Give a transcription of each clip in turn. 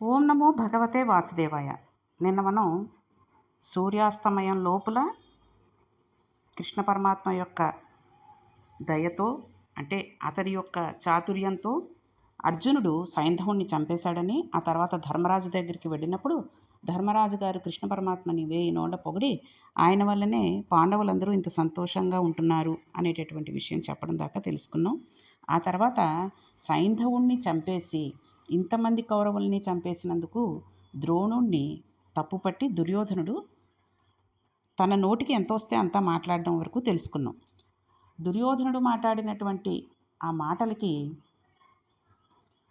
ఓం నమో భగవతే వాసుదేవాయ. నిన్న మనం సూర్యాస్తమయం లోపల కృష్ణ పరమాత్మ యొక్క దయతో అంటే అతడి యొక్క చాతుర్యంతో అర్జునుడు సైంధవుణ్ణి చంపేశాడని ఆ తర్వాత ధర్మరాజు దగ్గరికి వెళ్ళినప్పుడు ధర్మరాజు గారు కృష్ణ పరమాత్మని వేయి నోళ్ళ పొగిడి ఆయన వల్లనే పాండవులందరూ ఇంత సంతోషంగా ఉంటున్నారు అనేటటువంటి విషయం చెప్పడం దాకా తెలుసుకున్నాం. ఆ తర్వాత సైంధవుణ్ణి చంపేసి ఇంతమంది కౌరవుల్ని చంపేసినందుకు ద్రోణుణ్ణి తప్పుపట్టి దుర్యోధనుడు తన నోటికి ఎంత వస్తే అంత మాట్లాడడం వరకు తెలుసుకున్నాం. దుర్యోధనుడు మాట్లాడినటువంటి ఆ మాటలకి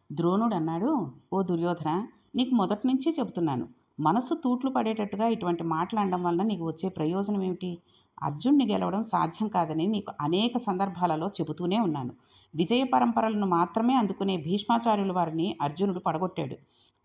ద్రోణుడు అన్నాడు ఓ దుర్యోధన నీకు మొదటి నుంచి చెబుతున్నాను. మనసు తూట్లు పడేటట్టుగా ఇటువంటి మాట్లాడడం వలన నీకు వచ్చే ప్రయోజనం ఏమిటి? అర్జున్ని గెలవడం సాధ్యం కాదని నీకు అనేక సందర్భాలలో చెబుతూనే ఉన్నాను. విజయ పరంపరలను మాత్రమే అందుకునే భీష్మాచార్యుల వారిని అర్జునుడు పడగొట్టాడు.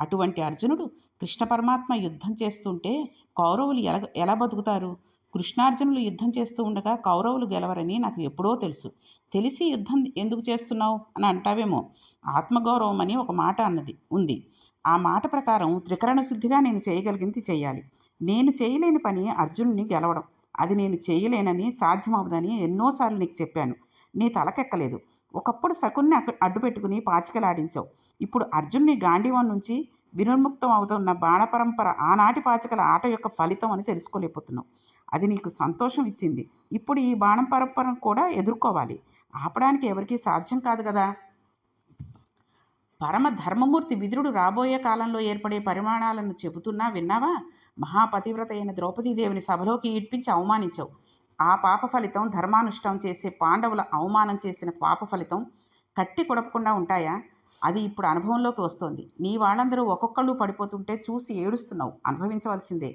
అటువంటి అర్జునుడు కృష్ణ పరమాత్మ యుద్ధం చేస్తుంటే కౌరవులు ఎలా ఎలా బతుకుతారు? కృష్ణార్జునులు యుద్ధం చేస్తూ ఉండగా కౌరవులు గెలవరని నాకు ఎప్పుడో తెలుసు. తెలిసి యుద్ధం ఎందుకు చేస్తున్నావు? అని అంటావేమో. ఆత్మగౌరవం అని ఒక మాట అన్నది ఉంది. ఆ మాట ప్రకారం త్రికరణ శుద్ధిగా నేను చేయగలిగింది చేయాలి. నేను చేయలేని పని అర్జునుని గెలవడం. అది నేను చేయలేనని సాధ్యమవదని ఎన్నోసార్లు నీకు చెప్పాను. నీ తలకెక్కలేదు. ఒకప్పుడు శకున్ని అడ్డు పెట్టుకుని పాచికలాడించావు. ఇప్పుడు అర్జున్ని గాంధీవం నుంచి వినుర్ముక్తం అవుతున్న బాణపరంపర ఆనాటి పాచికల ఆట యొక్క ఫలితం అని తెలుసుకోలేకపోతున్నావు. అది నీకు సంతోషం ఇచ్చింది. ఇప్పుడు ఈ బాణం పరంపరను కూడా ఎదుర్కోవాలి. ఆపడానికి ఎవరికీ సాధ్యం కాదు కదా. పరమ ధర్మమూర్తి విదురుడు రాబోయే కాలంలో ఏర్పడే పరిమాణాలను చెబుతున్నా విన్నావా? మహాపతివ్రత అయిన ద్రౌపదీదేవిని సభలోకి ఈడ్పించి అవమానించావు. ఆ పాప ఫలితం ధర్మానుష్ఠం చేసే పాండవుల అవమానం చేసిన పాప ఫలితం కట్టి కొడపకుండా ఉంటాయా? అది ఇప్పుడు అనుభవంలోకి వస్తోంది. నీ వాళ్ళందరూ ఒక్కొక్కళ్ళు పడిపోతుంటే చూసి ఏడుస్తున్నావు. అనుభవించవలసిందే.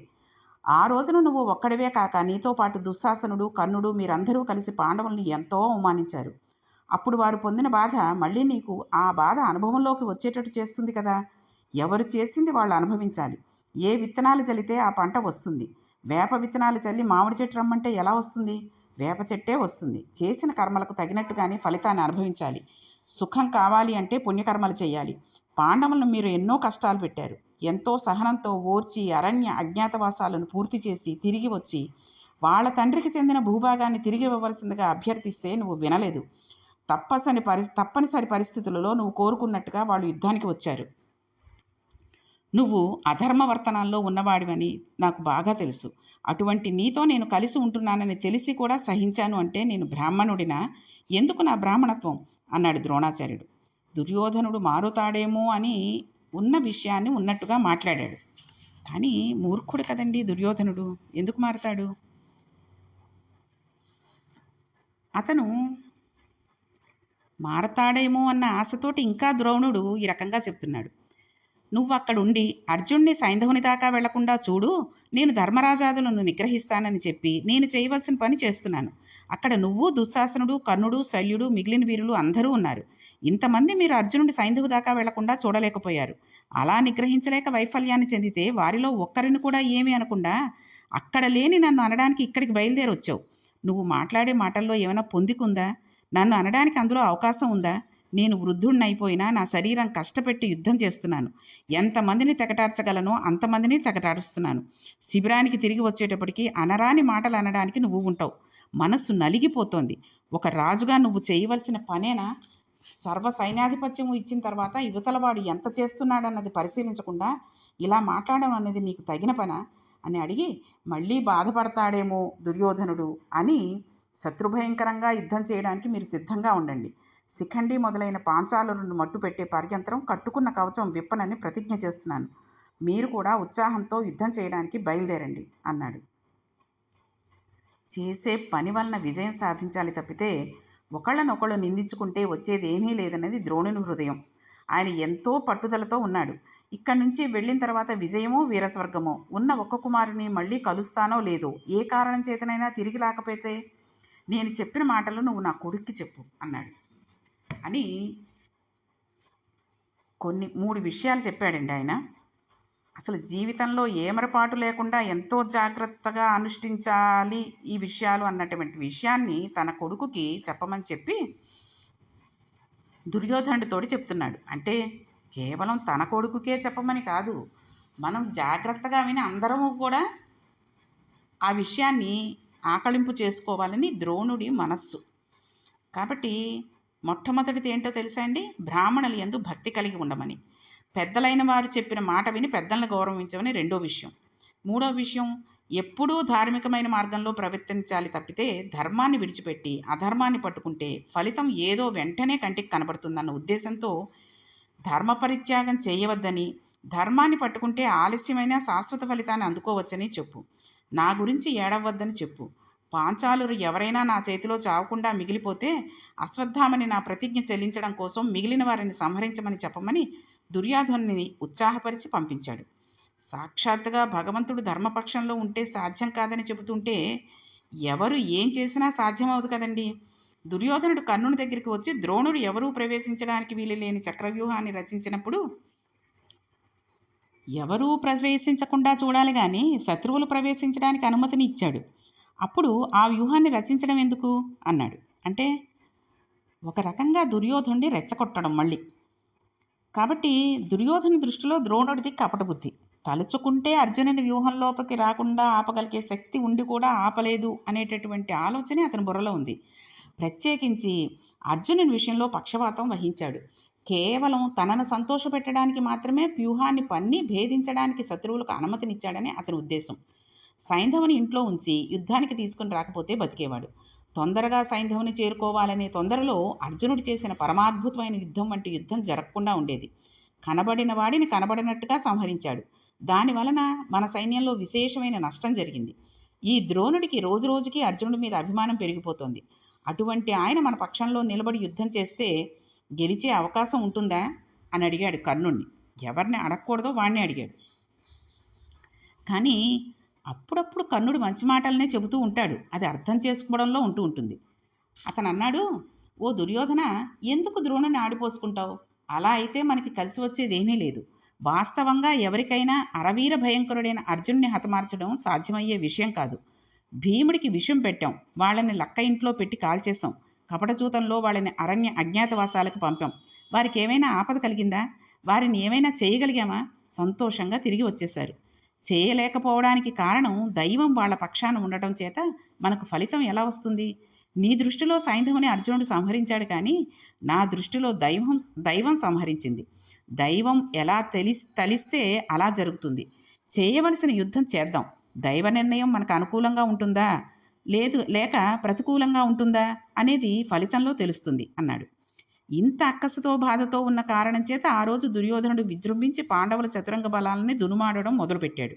ఆ రోజున నువ్వు ఒక్కడివే కాక నీతో పాటు దుశ్శాసనుడు కర్ణుడు మీరందరూ కలిసి పాండవుల్ని ఎంతో అవమానించారు. అప్పుడు వారు పొందిన బాధ మళ్ళీ నీకు ఆ బాధ అనుభవంలోకి వచ్చేటట్టు చేస్తుంది కదా? ఎవరు చేసింది వాళ్ళు అనుభవించాలి. ఏ విత్తనాలు చల్లితే ఆ పంట వస్తుంది? వేప విత్తనాలు చల్లి మామిడి చెట్టు రమ్మంటే ఎలా వస్తుంది? వేప చెట్టే వస్తుంది. చేసిన కర్మలకు తగినట్టుగానే ఫలితాన్ని అనుభవించాలి. సుఖం కావాలి అంటే పుణ్యకర్మలు చేయాలి. పాండవులను మీరు ఎన్నో కష్టాలు పెట్టారు. ఎంతో సహనంతో ఓర్చి అరణ్య అజ్ఞాతవాసాలను పూర్తి చేసి తిరిగి వచ్చి వాళ్ళ తండ్రికి చెందిన భూభాగాన్ని తిరిగి ఇవ్వవలసిందిగా అభ్యర్థిస్తే నువ్వు వినలేదు. తప్పసని పరి తప్పనిసరి పరిస్థితులలో నువ్వు కోరుకున్నట్టుగా వాళ్ళు యుద్ధానికి వచ్చారు. నువ్వు అధర్మవర్తనాల్లో ఉన్నవాడివని నాకు బాగా తెలుసు. అటువంటి నీతో నేను కలిసి ఉంటున్నానని తెలిసి కూడా సహించాను అంటే నేను బ్రాహ్మణుడినా? ఎందుకు నా బ్రాహ్మణత్వం? అన్నాడు ద్రోణాచార్యుడు. దుర్యోధనుడు మారుతాడేమో అని ఉన్న విషయాన్ని ఉన్నట్టుగా మాట్లాడాడు. కానీ మూర్ఖుడు కదండి దుర్యోధనుడు. ఎందుకు మారుతాడు? అతను మారతాడేమో అన్న ఆశతోటి ఇంకా ద్రోణుడు ఈ రకంగా చెప్తున్నాడు. నువ్వు అక్కడుండి అర్జున్ని సైంధవుని దాకా వెళ్ళకుండా చూడు నేను ధర్మరాజాదులను నిగ్రహిస్తానని చెప్పి నేను చేయవలసిన పని చేస్తున్నాను. అక్కడ నువ్వు దుశ్శాసనుడు కర్ణుడు శల్యుడు మిగిలిన వీరులు అందరూ ఉన్నారు. ఇంతమంది మీరు అర్జునుడి సైంధవు దాకా వెళ్ళకుండా చూడలేకపోయారు. అలా నిగ్రహించలేక వైఫల్యాన్ని చెందితే వారిలో ఒక్కరిని కూడా ఏమీ అనకుండా అక్కడ లేని నన్ను అనడానికి ఇక్కడికి బయలుదేరొచ్చావు. నువ్వు మాట్లాడే మాటల్లో ఏమైనా పొందికుందా? నన్ను అనడానికి అందులో అవకాశం ఉందా? నేను వృద్ధుణ్ణైపోయినా నా శరీరం కష్టపెట్టి యుద్ధం చేస్తున్నాను. ఎంతమందిని తెగటార్చగలనో అంతమందిని తెగటారుస్తున్నాను శిబిరానికి తిరిగి వచ్చేటప్పటికి అనరాని మాటలు అనడానికి నువ్వు ఉంటావు. మనస్సు నలిగిపోతోంది. ఒక రాజుగా నువ్వు చేయవలసిన పనేనా? సర్వ సైన్యాధిపత్యము ఇచ్చిన తర్వాత యువతలవాడు ఎంత చేస్తున్నాడన్నది పరిశీలించకుండా ఇలా మాట్లాడడం అనేది నీకు తగిన పనా? అని అడిగి మళ్ళీ బాధపడతాడేమో దుర్యోధనుడు అని శత్రుభయంకరంగా యుద్ధం చేయడానికి మీరు సిద్ధంగా ఉండండి. శిఖండి మొదలైన పాంచాలులను మట్టు పెట్టే పర్యంతరం కట్టుకున్న కవచం విప్పనని ప్రతిజ్ఞ చేస్తున్నాను. మీరు కూడా ఉత్సాహంతో యుద్ధం చేయడానికి బయలుదేరండి అన్నాడు. చేసే పని వలన విజయం సాధించాలి తప్పితే ఒకళ్ళనొకళ్ళు నిందించుకుంటే వచ్చేది ఏమీ లేదన్నది ద్రోణుని హృదయం. ఆయన ఎంతో పట్టుదలతో ఉన్నాడు. ఇక్కడి నుంచి వెళ్ళిన తర్వాత విజయమో వీరస్వర్గమో? ఉన్న ఒక్క కుమారుని మళ్ళీ కలుస్తానో లేదో? ఏ కారణం చేతనైనా తిరిగి లేకపోతే నేను చెప్పిన మాటలు నువ్వు నా కొడుక్కి చెప్పు అన్నాడు. అని కొన్ని మూడు విషయాలు చెప్పాడండి ఆయన. అసలు జీవితంలో ఏమరపాటు లేకుండా ఎంతో జాగ్రత్తగా అనుష్ఠించాలి ఈ విషయాలు అన్నటువంటి విషయాన్ని తన కొడుకుకి చెప్పమని చెప్పి దుర్యోధనుడితోటి చెప్తున్నాడు. అంటే కేవలం తన కొడుకుకే చెప్పమని కాదు మనం జాగ్రత్తగా విని అందరము కూడా ఆ విషయాన్ని ఆకళింపు చేసుకోవాలని ద్రోణుడి మనస్సు. కాబట్టి మొట్టమొదటిది ఏంటో తెలుసా అండి? బ్రాహ్మణులు ఎందు భక్తి కలిగి ఉండమని. పెద్దలైన వారు చెప్పిన మాట విని పెద్దలను గౌరవించమని రెండో విషయం. మూడో విషయం ఎప్పుడూ ధార్మికమైన మార్గంలో ప్రవర్తించాలి తప్పితే ధర్మాన్ని విడిచిపెట్టి అధర్మాన్ని పట్టుకుంటే ఫలితం ఏదో వెంటనే కంటికి కనబడుతుందన్న ఉద్దేశంతో ధర్మ పరిత్యాగం చేయవద్దని ధర్మాన్ని పట్టుకుంటే ఆలస్యమైన శాశ్వత ఫలితాన్ని అందుకోవచ్చని చెప్పు. నా గురించి ఏడవద్దని చెప్పు. పాంచాలురు ఎవరైనా నా చేతిలో చావకుండా మిగిలిపోతే అశ్వత్థామని నా ప్రతిజ్ఞ చెల్లించడం కోసం మిగిలిన వారిని సంహరించమని చెప్పమని దుర్యాధనుని ఉత్సాహపరిచి పంపించాడు. సాక్షాత్తుగా భగవంతుడు ధర్మపక్షంలో ఉంటే సాధ్యం కాదని చెబుతుంటే ఎవరు ఏం చేసినా సాధ్యమవుదు కదండి. దుర్యోధనుడు కర్ణుని దగ్గరికి వచ్చి ద్రోణుడు ఎవరూ ప్రవేశించడానికి వీలు లేని చక్రవ్యూహాన్ని రచించినప్పుడు ఎవరూ ప్రవేశించకుండా చూడాలి కానీ శత్రువులు ప్రవేశించడానికి అనుమతిని ఇచ్చాడు. అప్పుడు ఆ వ్యూహాన్ని రచించడం ఎందుకు? అన్నాడు. అంటే ఒక రకంగా దుర్యోధనుడి రెచ్చగొట్టడం మళ్ళీ. కాబట్టి దుర్యోధన దృష్టిలో ద్రోణుడిది కపట బుద్ధి. తలుచుకుంటే అర్జునుని వ్యూహంలోపలికి రాకుండా ఆపగలిగే శక్తి ఉండి కూడా ఆపలేదు అనేటటువంటి ఆలోచనే అతని బుర్రలో ఉంది. ప్రత్యేకించి అర్జునుని విషయంలో పక్షపాతం వహించాడు. కేవలం తనను సంతోషపెట్టడానికి మాత్రమే వ్యూహాన్ని పన్ని భేదించడానికి శత్రువులకు అనుమతినిచ్చాడని అతని ఉద్దేశం. సైంధవుని ఇంట్లో ఉంచి యుద్ధానికి తీసుకుని రాకపోతే బతికేవాడు. తొందరగా సైంధవుని చేరుకోవాలనే తొందరలో అర్జునుడు చేసిన పరమాద్భుతమైన యుద్ధం వంటి యుద్ధం జరగకుండా ఉండేది. కనబడిన వాడిని కనబడినట్టుగా సంహరించాడు. దాని వలన మన సైన్యంలో విశేషమైన నష్టం జరిగింది. ఈ ద్రోణుడికి రోజురోజుకి అర్జునుడి మీద అభిమానం పెరిగిపోతుంది. అటువంటి ఆయన మన పక్షంలో నిలబడి యుద్ధం చేస్తే గెలిచే అవకాశం ఉంటుందా? అని అడిగాడు కర్ణుణ్ణి. ఎవరిని అడగకూడదో వాడిని అడిగాడు. కానీ అప్పుడప్పుడు కర్ణుడు మంచి మాటలనే చెబుతూ ఉంటాడు. అది అర్థం చేసుకోవడంలో ఉంటూ ఉంటుంది. అతను అన్నాడు ఓ దుర్యోధన ఎందుకు ద్రోణుని ఆడిపోసుకుంటావు? అలా అయితే మనకి కలిసి వచ్చేది ఏమీ లేదు. వాస్తవంగా ఎవరికైనా అరవీర భయంకరుడైన అర్జున్ని హతమార్చడం సాధ్యమయ్యే విషయం కాదు. భీముడికి విషం పెట్టాం. వాళ్ళని లక్క ఇంట్లో పెట్టి కాల్చేశాం. కపటచూతంలో వాళ్ళని అరణ్య అజ్ఞాతవాసాలకు పంపాం. వారికి ఏమైనా ఆపద కలిగిందా? వారిని ఏమైనా చేయగలిగామా? సంతోషంగా తిరిగి వచ్చేశారు. చేయలేకపోవడానికి కారణం దైవం వాళ్ళ పక్షాన ఉండటం చేత మనకు ఫలితం ఎలా వస్తుంది? నీ దృష్టిలో సైంధవుని అర్జునుడు సంహరించాడు కానీ నా దృష్టిలో దైవం దైవం సంహరించింది. దైవం ఎలా తెలి తలిస్తే అలా జరుగుతుంది. చేయవలసిన యుద్ధం చేద్దాం. దైవ నిర్ణయం మనకు అనుకూలంగా ఉంటుందా? లేదు లేక ప్రతికూలంగా ఉంటుందా? అనేది ఫలితంలో తెలుస్తుంది అన్నాడు. ఇంత అక్కసుతో బాధతో ఉన్న కారణం చేత ఆ రోజు దుర్యోధనుడు విజృంభించి పాండవుల చతురంగ బలాలని దునుమాడడం మొదలుపెట్టాడు.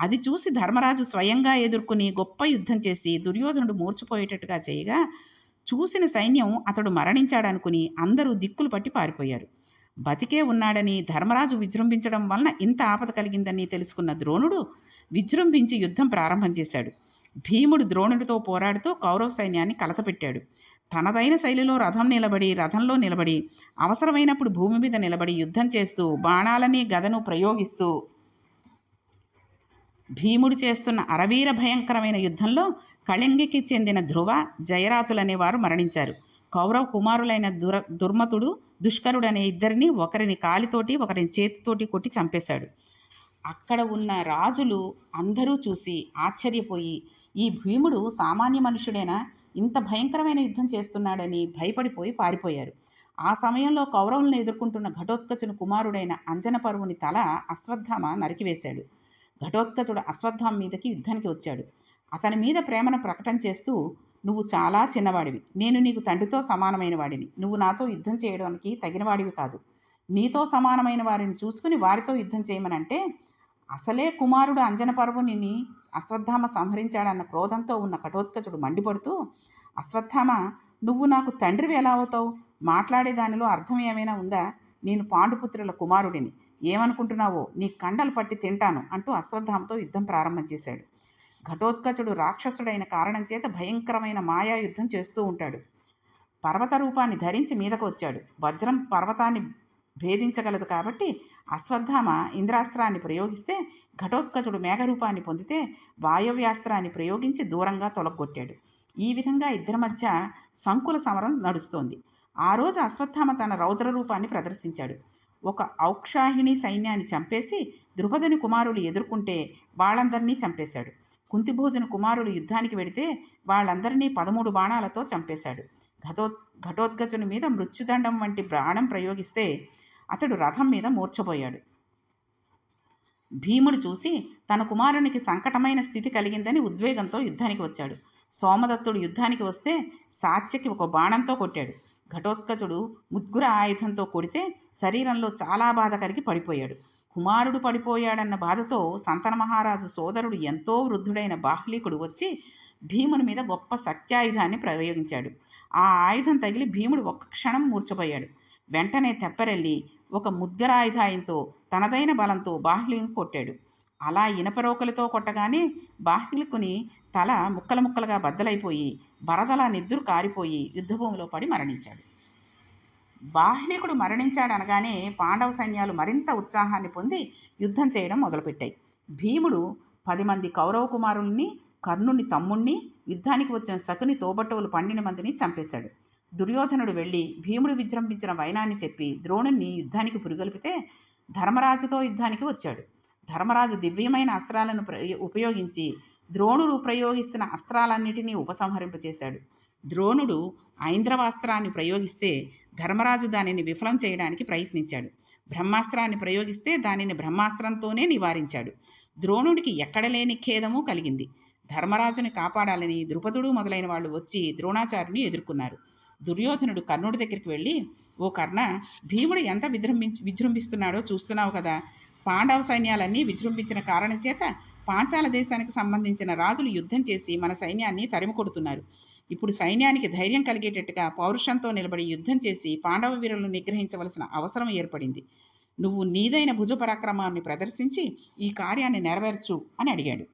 అది చూసి ధర్మరాజు స్వయంగా ఎదుర్కొని గొప్ప యుద్ధం చేసి దుర్యోధనుడు మూర్చిపోయేటట్టుగా చేయగా చూసిన సైన్యం అతడు మరణించాడనుకుని అందరూ దిక్కులు పట్టి పారిపోయారు. బతికే ఉన్నాడని ధర్మరాజు విజృంభించడం వలన ఇంత ఆపద కలిగిందని తెలుసుకున్న ద్రోణుడు విజృంభించి యుద్ధం ప్రారంభం చేశాడు. భీముడు ద్రోణుడితో పోరాడుతూ కౌరవ సైన్యాన్ని కలతపెట్టాడు తనదైన శైలిలో రథం నిలబడి రథంలో నిలబడి అవసరమైనప్పుడు భూమి మీద నిలబడి యుద్ధం చేస్తూ బాణాలని గదను ప్రయోగిస్తూ భీముడు చేస్తున్న అరవీర భయంకరమైన యుద్ధంలో కళింగికి చెందిన ధ్రువ జయరాతులనేవారు మరణించారు. కౌరవ కుమారులైన దుర దుర్మతుడు దుష్కరుడు అనే ఇద్దరిని ఒకరిని కాలితోటి ఒకరిని చేతితోటి కొట్టి చంపేశాడు. అక్కడ ఉన్న రాజులు అందరూ చూసి ఆశ్చర్యపోయి ఈ భీముడు సామాన్య మనుషుడేనా? ఇంత భయంకరమైన యుద్ధం చేస్తున్నాడని భయపడిపోయి పారిపోయారు. ఆ సమయంలో కౌరవులను ఎదుర్కొంటున్న ఘటోత్కచుని కుమారుడైన అంజనపరువుని తల అశ్వత్థామ నరికివేశాడు. ఘటోత్కచుడు అశ్వత్థామ మీదకి యుద్ధానికి వచ్చాడు. అతని మీద ప్రేమను ప్రకటన చేస్తూ నువ్వు చాలా చిన్నవాడివి. నేను నీకు తండ్రితో సమానమైన వాడిని. నువ్వు నాతో యుద్ధం చేయడానికి తగినవాడివి కాదు. నీతో సమానమైన వారిని చూసుకుని వారితో యుద్ధం చేయమనంటే అసలే కుమారుడు అంజన పర్వుని అశ్వత్థామ సంహరించాడన్న క్రోధంతో ఉన్న కఠోత్కచుడు మండిపడుతూ అశ్వత్థామ నువ్వు నాకు తండ్రివి ఎలా అవుతావు? మాట్లాడే దానిలో అర్థం ఏమైనా ఉందా? నేను పాండుపుత్రుల కుమారుడిని. ఏమనుకుంటున్నావో? నీ కండలు పట్టి తింటాను అంటూ అశ్వత్థామతో యుద్ధం ప్రారంభం చేశాడు. ఘటోత్కచుడు రాక్షసుడైన కారణం చేత భయంకరమైన మాయా యుద్ధం చేస్తూ ఉంటాడు. పర్వత రూపాన్ని ధరించి మీదకు వచ్చాడు. వజ్రం పర్వతాన్ని భేదించగలదు కాబట్టి అశ్వత్థామ ఇంద్రాస్త్రాన్ని ప్రయోగిస్తే ఘటోత్కచుడు మేఘరూపాన్ని పొందితే వాయవ్యాస్త్రాన్ని ప్రయోగించి దూరంగా తొలగొట్టాడు. ఈ విధంగా ఇద్దరి మధ్య సంకుల సమరం నడుస్తోంది. ఆ రోజు అశ్వత్థామ తన రౌద్ర రూపాన్ని ప్రదర్శించాడు. ఒక ఔక్షాహిణి సైన్యాన్ని చంపేసి ద్రుపదుని కుమారులు ఎదుర్కొంటే వాళ్ళందరినీ చంపేశాడు. కుంతిభోజన కుమారులు యుద్ధానికి వెడితే వాళ్ళందరినీ పదమూడు బాణాలతో చంపేశాడు. ఘటో ఘటోద్గజుని మీద మృత్యుదండం వంటి బాణం ప్రయోగిస్తే అతడు రథం మీద మూర్చపోయాడు భీముడు చూసి తన కుమారునికి సంకటమైన స్థితి కలిగిందని ఉద్వేగంతో యుద్ధానికి వచ్చాడు. సోమదత్తుడు యుద్ధానికి వస్తే సాత్యకి ఒక బాణంతో కొట్టాడు. ఘటోత్కచుడు ముగ్గుర ఆయుధంతో కొడితే శరీరంలో చాలా బాధ కలిగి పడిపోయాడు. కుమారుడు పడిపోయాడన్న బాధతో సంతన మహారాజు సోదరుడు ఎంతో వృద్ధుడైన బాహ్లీకుడు వచ్చి భీముని మీద గొప్ప సత్యాయుధాన్ని ప్రయోగించాడు. ఆ ఆయుధం తగిలి భీముడు ఒక్క క్షణం మూర్చపోయాడు. వెంటనే తెప్పరెల్లి ఒక ముద్గరాయుధాయంతో తనదైన బలంతో బాహ్లీని కొట్టాడు. అలా ఇనపరోకలతో కొట్టగానే బాహ్లికుని తల ముక్కలు ముక్కలుగా బద్దలైపోయి బరదలా నిద్దురు కారిపోయి యుద్ధభూమిలో పడి మరణించాడు. బాహ్లికుడు మరణించాడనగానే పాండవ సైన్యాలు మరింత ఉత్సాహాన్ని పొంది యుద్ధం చేయడం మొదలుపెట్టాయి. భీముడు పది మంది కౌరవ కుమారుల్ని కర్ణుని తమ్ముణ్ణి యుద్ధానికి వచ్చిన శకుని తోబట్టవులు పన్నెండు మందిని చంపేశాడు. దుర్యోధనుడు వెళ్ళి భీముడు విజృంభించిన వైనాన్ని చెప్పి ద్రోణుణ్ణి యుద్ధానికి పురిగొల్పితే ధర్మరాజుతో యుద్ధానికి వచ్చాడు. ధర్మరాజు దివ్యమైన అస్త్రాలను ఉపయోగించి ద్రోణుడు ప్రయోగిస్తున్న అస్త్రాలన్నిటినీ ఉపసంహరింపచేశాడు. ద్రోణుడు ఐంద్రవాస్త్రాన్ని ప్రయోగిస్తే ధర్మరాజు దానిని విఫలం చేయడానికి ప్రయత్నించాడు. బ్రహ్మాస్త్రాన్ని ప్రయోగిస్తే దానిని బ్రహ్మాస్త్రంతోనే నివారించాడు. ద్రోణుడికి ఎక్కడ లేని ఖేదము కలిగింది. ధర్మరాజుని కాపాడాలని ద్రుపదుడు మొదలైన వాళ్ళు వచ్చి ద్రోణాచార్యుని ఎదుర్కొన్నారు. దుర్యోధనుడు కర్ణుడి దగ్గరికి వెళ్ళి ఓ కర్ణ భీముడు ఎంత విజృంభించి విజృంభిస్తున్నాడో చూస్తున్నావు కదా. పాండవ సైన్యాలన్నీ విజృంభించిన కారణం చేత పాంచాల దేశానికి సంబంధించిన రాజులు యుద్ధం చేసి మన సైన్యాన్ని తరిమి కొడుతున్నారు. ఇప్పుడు సైన్యానికి ధైర్యం కలిగేటట్టుగా పౌరుషంతో నిలబడి యుద్ధం చేసి పాండవ వీరులను నిగ్రహించవలసిన అవసరం ఏర్పడింది. నువ్వు నీదైన భుజ పరాక్రమాన్ని ప్రదర్శించి ఈ కార్యాన్ని నెరవేర్చు అని అడిగాడు.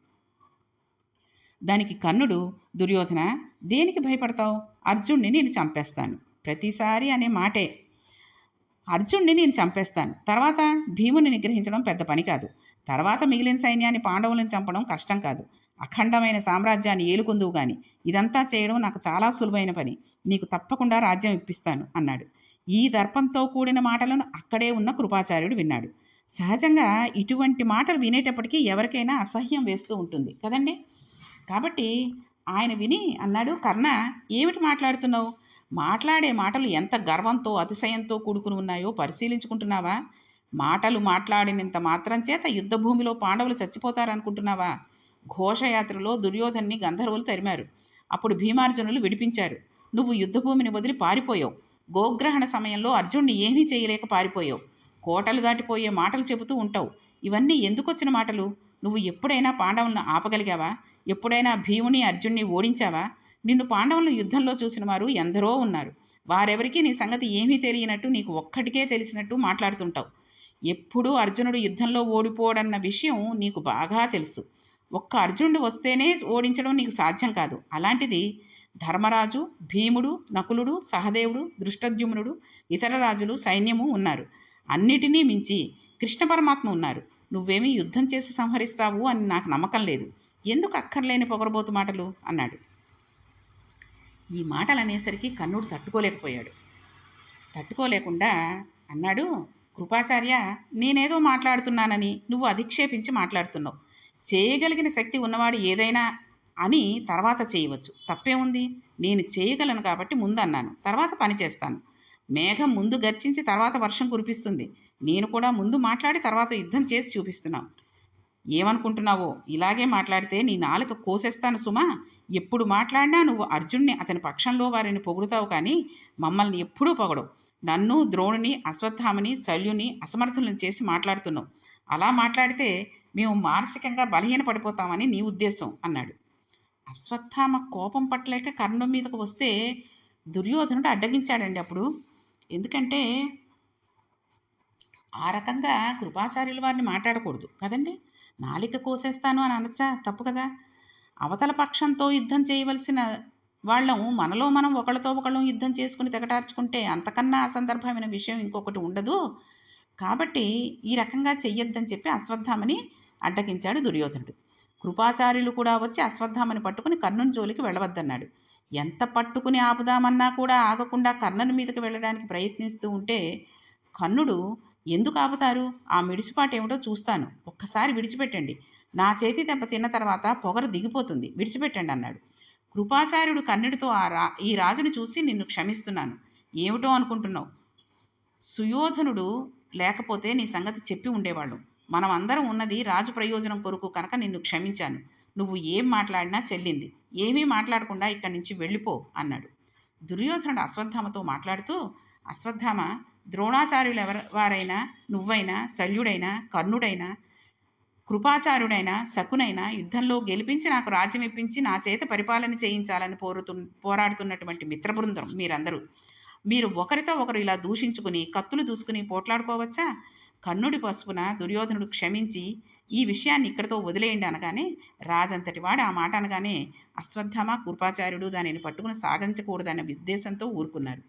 దానికి కన్నుడు దుర్యోధన దేనికి భయపడతావు? అర్జున్ని నేను చంపేస్తాను. ప్రతిసారి అనే మాటే. అర్జున్ని నేను చంపేస్తాను. తర్వాత భీముని నిగ్రహించడం పెద్ద పని కాదు. తర్వాత మిగిలిన సైన్యాన్ని పాండవులను చంపడం కష్టం కాదు. అఖండమైన సామ్రాజ్యాన్ని ఏలుకుందువు గాని ఇదంతా చేయడం నాకు చాలా సులువైన పని. నీకు తప్పకుండా రాజ్యం ఇప్పిస్తాను అన్నాడు. ఈ దర్పంతో కూడిన మాటలను అక్కడే ఉన్న కృపాచార్యుడు విన్నాడు. సహజంగా ఇటువంటి మాటలు వినేటప్పటికీ ఎవరికైనా అసహ్యం వేస్తూ ఉంటుంది కదండి? కాబట్టి ఆయన విని అన్నాడు కర్ణ ఏమిటి మాట్లాడుతున్నావు? మాట్లాడే మాటలు ఎంత గర్వంతో అతిశయంతో కూడుకుని ఉన్నాయో పరిశీలించుకుంటున్నావా? మాటలు మాట్లాడినంత మాత్రం చేత యుద్ధభూమిలో పాండవులు చచ్చిపోతారనుకుంటున్నావా? ఘోషయాత్రలో దుర్యోధన్ని గంధర్వులు తరిమారు. అప్పుడు భీమార్జునులు విడిపించారు. నువ్వు యుద్ధభూమిని వదిలి పారిపోయావు. గోగ్రహణ సమయంలో అర్జున్ని ఏమీ చేయలేక పారిపోయావు. కోటలు దాటిపోయే మాటలు చెబుతూ ఉంటావు. ఇవన్నీ ఎందుకొచ్చిన మాటలు? నువ్వు ఎప్పుడైనా పాండవులను ఆపగలిగావా? ఎప్పుడైనా భీముని అర్జున్ని ఓడించావా? నిన్ను పాండవులను యుద్ధంలో చూసిన వారు ఎందరో ఉన్నారు. వారెవరికీ నీ సంగతి ఏమీ తెలియనట్టు నీకు ఒక్కటికే తెలిసినట్టు మాట్లాడుతుంటావు. ఎప్పుడూ అర్జునుడు యుద్ధంలో ఓడిపోడన్న విషయం నీకు బాగా తెలుసు. ఒక్క అర్జునుడు వస్తేనే ఓడించడం నీకు సాధ్యం కాదు. అలాంటిది ధర్మరాజు భీముడు నకులుడు సహదేవుడు దృష్టద్యుమ్నుడు ఇతర రాజులు సైన్యము ఉన్నారు. అన్నిటినీ మించి కృష్ణ పరమాత్మ ఉన్నారు. నువ్వేమీ యుద్ధం చేసి సంహరిస్తావు అని నాకు నమ్మకం లేదు. ఎందుకు అక్కర్లేని పొగరబోతు మాటలు? అన్నాడు. ఈ మాటలు అనేసరికి కన్నుడు తట్టుకోలేకపోయాడు. తట్టుకోలేకుండా అన్నాడు కృపాచార్య నేనేదో మాట్లాడుతున్నానని నువ్వు అధిక్షేపించి మాట్లాడుతున్నావు. చేయగలిగిన శక్తి ఉన్నవాడు ఏదైనా అని తర్వాత చేయవచ్చు. తప్పేముంది? నేను చేయగలను కాబట్టి ముందు అన్నాను తర్వాత పని చేస్తాను. మేఘం ముందు గర్చించి తర్వాత వర్షం కురిపిస్తుంది. నేను కూడా ముందు మాట్లాడి తర్వాత యుద్ధం చేసి చూపిస్తున్నాను. ఏమనుకుంటున్నావో ఇలాగే మాట్లాడితే నీ నాలుక కోసేస్తాను సుమా. ఎప్పుడు మాట్లాడినా నువ్వు అర్జున్ని అతని పక్షంలో వారిని పొగుడుతావు కానీ మమ్మల్ని ఎప్పుడూ పొగడవు. నన్ను ద్రోణుని అశ్వత్థామని శల్యుని అసమర్థులను చేసి మాట్లాడుతున్నావు. అలా మాట్లాడితే మేము మానసికంగా బలహీన పడిపోతామని నీ ఉద్దేశం అన్నాడు. అశ్వత్థామ కోపం పట్టలేక కర్ణం మీదకు వస్తే దుర్యోధనుడు అడ్డగించాడండి అప్పుడు. ఎందుకంటే ఆ రకంగా కృపాచార్యుల వారిని మాట్లాడకూడదు కదండి? నాలిక కోసేస్తాను అని అనొచ్చా? తప్పు కదా. అవతల పక్షంతో యుద్ధం చేయవలసిన వాళ్ళం మనలో మనం ఒకళ్ళతో ఒకళ్ళం యుద్ధం చేసుకుని తెగటార్చుకుంటే అంతకన్నా అసందర్భమైన విషయం ఇంకొకటి ఉండదు. కాబట్టి ఈ రకంగా చెయ్యొద్దని చెప్పి అశ్వత్థామని అడ్డగించాడు దుర్యోధనుడు. కృపాచార్యులు కూడా వచ్చి అశ్వత్థామని పట్టుకుని కర్ణుని జోలికి వెళ్ళవద్దన్నాడు. ఎంత పట్టుకుని ఆపుదామన్నా కూడా ఆగకుండా కర్ణుని మీదకి వెళ్ళడానికి ప్రయత్నిస్తూ ఉంటే కర్ణుడు ఎందుకు ఆపుతారు? ఆ మిడిసిపాటేమిటో చూస్తాను. ఒక్కసారి విడిచిపెట్టండి. నా చేతి దెబ్బ తిన్న తర్వాత పొగరు దిగిపోతుంది. విడిచిపెట్టండి అన్నాడు. కృపాచార్యుడు కన్నుడితో ఆ రా ఈ రాజును చూసి నిన్ను క్షమిస్తున్నాను. ఏమిటో అనుకుంటున్నావు? సుయోధనుడు లేకపోతే నీ సంగతి చెప్పి ఉండేవాళ్ళం. మనం అందరం ఉన్నది రాజు ప్రయోజనం కొరకు కనుక నిన్ను క్షమించాను. నువ్వు ఏం మాట్లాడినా చెల్లింది. ఏమీ మాట్లాడకుండా ఇక్కడి నుంచి వెళ్ళిపో అన్నాడు. దుర్యోధనుడు అశ్వత్థామతో మాట్లాడుతూ అశ్వత్థామ ద్రోణాచార్యులు ఎవరు వారైనా నువ్వైనా శల్యుడైనా కర్ణుడైనా కృపాచార్యుడైనా శకునైనా యుద్ధంలో గెలిపించి నాకు రాజ్యం ఇప్పించి నా చేత పరిపాలన చేయించాలని పోరుతు పోరాడుతున్నటువంటి మిత్రబృందం మీరందరూ. మీరు ఒకరితో ఒకరు ఇలా దూషించుకుని కత్తులు దూసుకుని పోట్లాడుకోవచ్చా? కర్ణుడి పసుపున దుర్యోధనుడు క్షమించి ఈ విషయాన్ని ఇక్కడితో వదిలేయండి అనగానే రాజంతటి వాడు ఆ మాట అనగానే అశ్వత్థామ కృపాచార్యుడు దానిని పట్టుకుని సాగించకూడదన్న ఉద్దేశంతో ఊరుకున్నారు.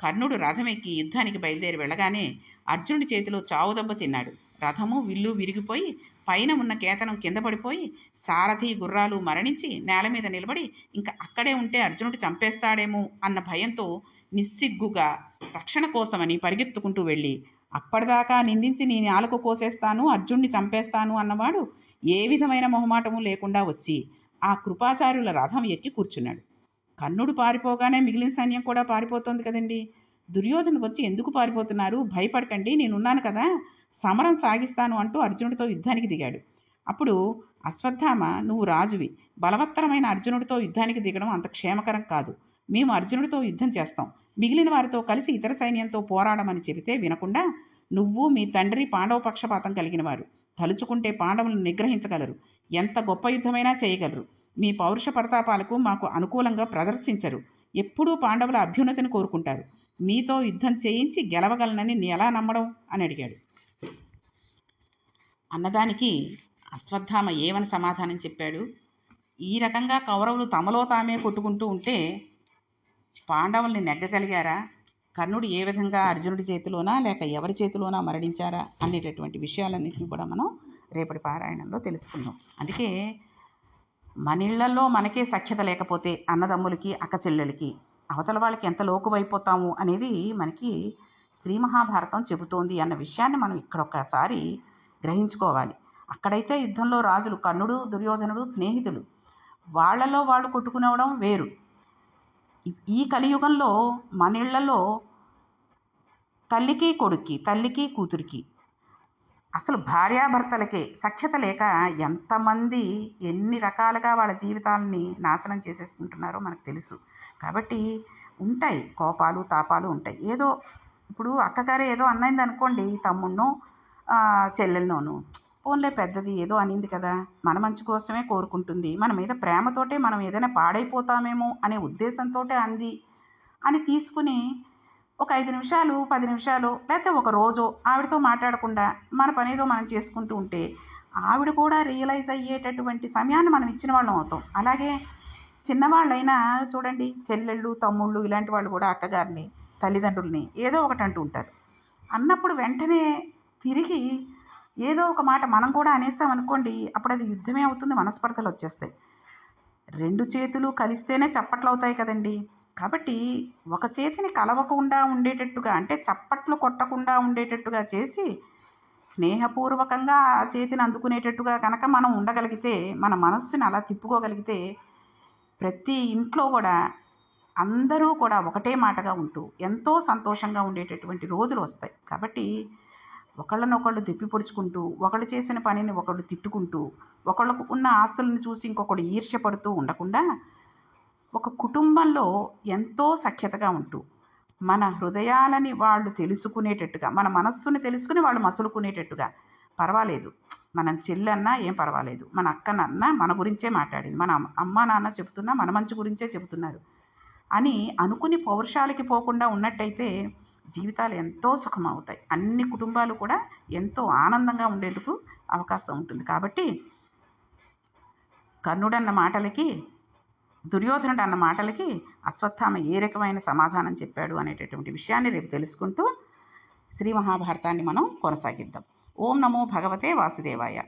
కర్ణుడు రథం ఎక్కి యుద్ధానికి బయలుదేరి వెళ్ళగానే అర్జునుడి చేతిలో చావు దెబ్బ తిన్నాడు. రథము విల్లు విరిగిపోయి పైన ఉన్న కేతనం కింద పడిపోయి సారథి గుర్రాలు మరణించి నేల మీద నిలబడి ఇంకా అక్కడే ఉంటే అర్జునుడు చంపేస్తాడేమో అన్న భయంతో నిస్సిగ్గుగా రక్షణ కోసమని పరిగెత్తుకుంటూ వెళ్ళి అప్పటిదాకా నిందించి నీ నాలుక కోసేస్తాను అర్జున్ని చంపేస్తాను అన్నవాడు ఏ విధమైన మొహమాటము లేకుండా వచ్చి ఆ కృపాచార్యుల రథం ఎక్కి కూర్చున్నాడు. కర్ణుడు పారిపోగానే మిగిలిన సైన్యం కూడా పారిపోతోంది కదండి. దుర్యోధను వచ్చి ఎందుకు పారిపోతున్నారు? భయపడకండి నేనున్నాను కదా. సమరం సాగిస్తాను అంటూ అర్జునుడితో యుద్ధానికి దిగాడు. అప్పుడు అశ్వత్థామ నువ్వు రాజువి. బలవత్తరమైన అర్జునుడితో యుద్ధానికి దిగడం అంత క్షేమకరం కాదు. మేము అర్జునుడితో యుద్ధం చేస్తాం. మిగిలిన వారితో కలిసి ఇతర సైన్యంతో పోరాడమని చెబితే వినకుండా నువ్వు మీ తండ్రి పాండవ పక్షపాతం కలిగిన వారు. తలుచుకుంటే పాండవులను నిగ్రహించగలరు. ఎంత గొప్ప యుద్ధమైనా చేయగలరు. మీ పౌరుష ప్రతాపాలకు మాకు అనుకూలంగా ప్రదర్శించరు. ఎప్పుడూ పాండవుల అభ్యున్నతిని కోరుకుంటారు. మీతో యుద్ధం చేయించి గెలవగలనని నీ ఎలా నమ్మడం? అని అడిగాడు. అన్నదానికి అశ్వత్థామ ఏమని సమాధానం చెప్పాడు? ఈ రకంగా కౌరవులు తమలో తామే కొట్టుకుంటూ ఉంటే పాండవుల్ని నెగ్గగలిగారా? కర్ణుడు ఏ విధంగా అర్జునుడి చేతిలోనా లేక ఎవరి చేతిలోనా మరణించారా? అనేటటువంటి విషయాలన్నింటినీ కూడా మనం రేపటి పారాయణంలో తెలుసుకుందాం. అందుకే మన మనకే సఖ్యత లేకపోతే అన్నదమ్ములకి అక్క చెల్లెలకి అవతల వాళ్ళకి ఎంత లోకువైపోతాము అనేది మనకి శ్రీ మహాభారతం చెబుతోంది అన్న విషయాన్ని మనం ఇక్కడ ఒకసారి గ్రహించుకోవాలి. అక్కడైతే యుద్ధంలో రాజులు కర్ణుడు దుర్యోధనుడు స్నేహితులు వాళ్ళలో వాళ్ళు కొట్టుకునవడం వేరు. ఈ కలియుగంలో మన ఇళ్ళలో తల్లికి కొడుక్కి తల్లికి కూతురికి అసలు భార్యాభర్తలకే సఖ్యత లేక ఎంతమంది ఎన్ని రకాలుగా వాళ్ళ జీవితాలని నాశనం చేసేసుకుంటున్నారో మనకు తెలుసు. కాబట్టి ఉంటాయి కోపాలు తాపాలు ఉంటాయి. ఏదో ఇప్పుడు అక్కగారు ఏదో అన్నైంది అనుకోండి తమ్ముడినో చెల్లెల్లోనూ పోన్లే పెద్దది ఏదో అనింది కదా. మన మంచి కోసమే కోరుకుంటుంది. మన మీద ప్రేమతోటే మనం ఏదైనా పాడైపోతామేమో అనే ఉద్దేశంతో అంది అని తీసుకుని ఒక ఐదు నిమిషాలు పది నిమిషాలు లేకపోతే ఒక రోజు ఆవిడతో మాట్లాడకుండా మన పనేదో మనం చేసుకుంటూ ఉంటే ఆవిడ కూడా రియలైజ్ అయ్యేటటువంటి సమయాన్ని మనం ఇచ్చిన వాళ్ళం అవుతాం. అలాగే చిన్నవాళ్ళైనా చూడండి చెల్లెళ్ళు తమ్ముళ్ళు ఇలాంటి వాళ్ళు కూడా అక్కగారిని తల్లిదండ్రుల్ని ఏదో ఒకటి అంటూ ఉంటారు. అన్నప్పుడు వెంటనే తిరిగి ఏదో ఒక మాట మనం కూడా అనేసాం అనుకోండి అప్పుడు అది యుద్ధమే అవుతుంది మనస్పర్ధలు వచ్చేస్తాయి. రెండు చేతులు కలిస్తేనే చప్పట్లు అవుతాయి కదండి. కాబట్టి ఒక చేతిని కలవకుండా ఉండేటట్టుగా అంటే చప్పట్లు కొట్టకుండా ఉండేటట్టుగా చేసి స్నేహపూర్వకంగా ఆ చేతిని అందుకునేటట్టుగా కనుక మనం ఉండగలిగితే మన మనస్సుని అలా తిప్పుకోగలిగితే ప్రతి ఇంట్లో కూడా అందరూ కూడా ఒకటే మాటగా ఉంటూ ఎంతో సంతోషంగా ఉండేటటువంటి రోజులు వస్తాయి. కాబట్టి ఒకళ్ళనొకళ్ళు తిప్పి పొడుచుకుంటూ ఒకళ్ళు చేసిన పనిని ఒకళ్ళు తిట్టుకుంటూ ఒకళ్ళకు ఉన్న ఆస్తులను చూసి ఇంకొకడు ఈర్ష్యపడుతూ ఉండకుండా ఒక కుటుంబంలో ఎంతో సఖ్యతగా ఉంటూ మన హృదయాలని వాళ్ళు తెలుసుకునేటట్టుగా మన మనస్సుని తెలుసుకుని వాళ్ళు మసులుకునేటట్టుగా పర్వాలేదు. మనం చెల్లన్నా ఏం పర్వాలేదు. మన అక్కనన్నా మన గురించే మాట్లాడింది. మన అమ్మ నాన్న చెబుతున్నా మన మంచి గురించే చెబుతున్నారు అని అనుకుని పౌరుషాలకి పోకుండా ఉన్నట్టయితే జీవితాలు ఎంతో సుఖమవుతాయి. అన్ని కుటుంబాలు కూడా ఎంతో ఆనందంగా ఉండేందుకు అవకాశం ఉంటుంది. కాబట్టి కర్ణుడన్న మాటలకి దుర్యోధనుడు అన్న మాటలకి అశ్వత్థామ ఏ రకమైన సమాధానం చెప్పాడు అనేటటువంటి విషయాన్ని రేపు తెలుసుకుంటూ శ్రీ మహాభారతాన్ని మనం కొనసాగిద్దాం. ఓం నమో భగవతే వాసుదేవాయ.